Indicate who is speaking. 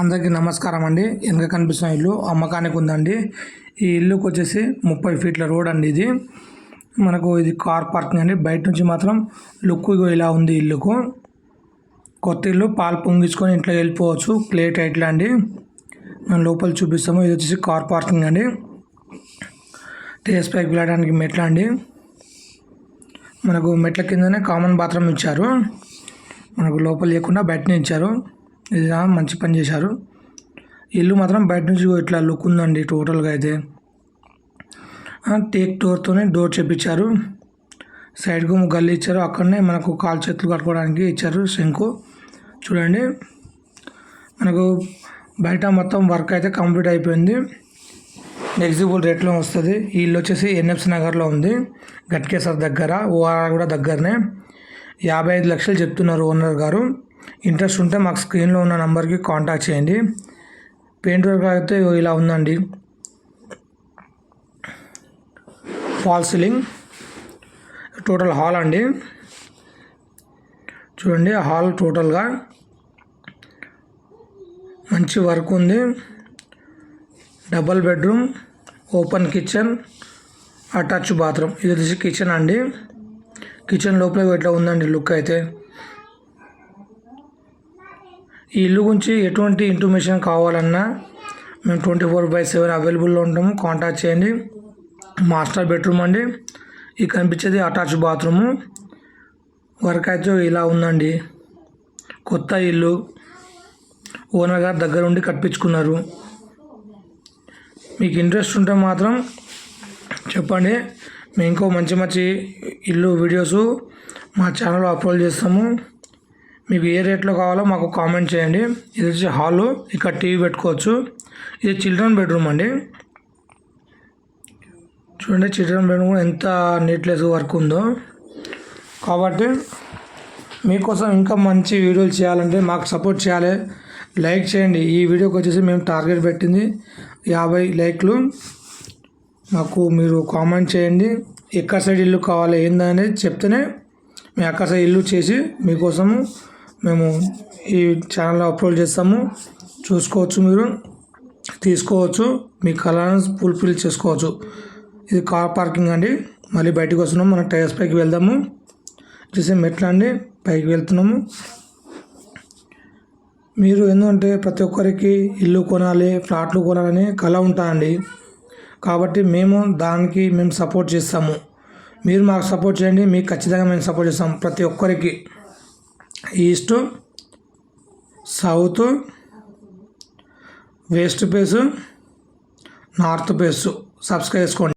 Speaker 1: అందరికీ నమస్కారం అండి. వెనక కనిపిస్తున్న ఇల్లు అమ్మకానికి ఉందండి. ఈ ఇల్లుకి వచ్చేసి ముప్పై ఫీట్ల రోడ్ అండి ఇది. మనకు ఇది కార్ పార్కింగ్ అండి. బయట నుంచి మాత్రం లుక్ ఇలా ఉంది ఇల్లుకు. కొత్త ఇల్లు పాలు పొంగించుకొని ఇంట్లో వెళ్ళిపోవచ్చు. ప్లేట్ టైట్లో అండి. మనం లోపల చూపిస్తాము. ఇది వచ్చేసి కార్ పార్కింగ్ అండి. టేస్ పైకి వెళ్ళడానికి మెట్ల అండి. మనకు మెట్ల కిందనే కామన్ బాత్రూమ్ ఇచ్చారు. మనకు లోపల లేకుండా బయటనే ఇచ్చారు ఇది మంచి పని చేశారు. ఇల్లు మాత్రం బయట నుంచి ఇట్లా లుక్ ఉందండి టోటల్గా అయితే. టేక్ డోర్తోనే డోర్ చేపించారు. సైడ్కు గల్లి ఇచ్చారు. అక్కడనే మనకు కాలు చేతులు కట్టుకోవడానికి ఇచ్చారు శంకు. చూడండి. మనకు బయట మొత్తం వర్క్ అయితే కంప్లీట్ అయిపోయింది. ఎగ్జిబుల్ రేట్లో వస్తుంది. ఈ ఇల్లు వచ్చేసి ఎన్ఎఫ్సి నగర్లో ఉంది. గట్కేసర్ దగ్గర ఓఆర్ఆర్ కూడా దగ్గరనే. యాభై ఐదు లక్షలు చెప్తున్నారు ఓనర్ గారు. ఇంట్రెస్ట్ ఉంటే మాకు స్క్రీన్లో ఉన్న నెంబర్కి కాంటాక్ట్ చేయండి. పెయింట్ వర్క్ అయితే ఇలా ఉందండి. ఫాల్ సీలింగ్ టోటల్ హాల్ అండి. చూడండి హాల్ టోటల్గా మంచి వర్క్ ఉంది. Double bedroom open kitchen attach bathroom ఇది వచ్చేసి కిచెన్ అండి. కిచెన్ లోపల ఇట్లా ఉందండి లుక్ అయితే? ఈ ఇల్లు గురించి ఎటువంటి ఇన్ఫర్మేషన్ కావాలన్నా మేము ట్వంటీ ఫోర్ బై సెవెన్ అవైలబుల్లో ఉంటాము. కాంటాక్ట్ చేయండి. మాస్టర్ బెడ్రూమ్ అండి. ఇది కనిపించేది అటాచ్ బాత్రూము వర్క్ అయితే ఇలా ఉందండి. కొత్త ఇల్లు. ఓనర్ గారు దగ్గర ఉండి కట్టించుకున్నారు. మీకు ఇంట్రెస్ట్ ఉంటే మాత్రం చెప్పండి. మేము ఇంకో మంచి మంచి ఇల్లు వీడియోస్ మా ఛానల్లో అప్లోడ్ చేస్తాము. మీకు ఏ రేట్లో కావాలో మాకు కామెంట్ చేయండి. ఇది వచ్చి హాలు ఇక్కడ టీవీ పెట్టుకోవచ్చు. ఇది చిల్డ్రన్ బెడ్రూమ్ అండి. చూడండి చిల్డ్రన్ బెడ్రూమ్ కూడా ఎంత నీట్లెస్ వర్క్ ఉందో. కాబట్టి మీకోసం ఇంకా మంచి వీడియోలు చేయాలంటే మాకు సపోర్ట్ చేయాలి. లైక్ చేయండి. ఈ వీడియోకి వచ్చేసి మేము టార్గెట్ పెట్టింది యాభై లైక్లు. మాకు మీరు కామెంట్ చేయండి. ఎక్కడ సైడ్ ఇల్లు కావాలి ఏందనేది చెప్తేనే మేము అక్కడ సైడ్ ఇల్లు చేసి మీకోసము మేము ఈ ఛానల్లో అప్లోడ్ చేస్తాము. చూసుకోవచ్చు మీరు. తీసుకోవచ్చు. మీ కళను ఫుల్ఫిల్ చేసుకోవచ్చు. ఇది కార్ పార్కింగ్ అండి. మళ్ళీ బయటకు వస్తున్నాము మనం టైర్స్ పైకి వెళ్దాము. చూసే మెట్లు అండి. పైకి వెళ్తున్నాము. మీరు ఎందుకంటే ప్రతి ఒక్కరికి ఇల్లు కొనాలి ఫ్లాట్లు కొనాలని కళ ఉంటుందండి కాబట్టి మేము దానికి మేము సపోర్ట్ చేస్తాము. మీరు మాకు సపోర్ట్ చేయండి. మీకు ఖచ్చితంగా మేము సపోర్ట్ చేస్తాం ప్రతి ఒక్కరికి. East south west face north face subscribe చేసుకోండి.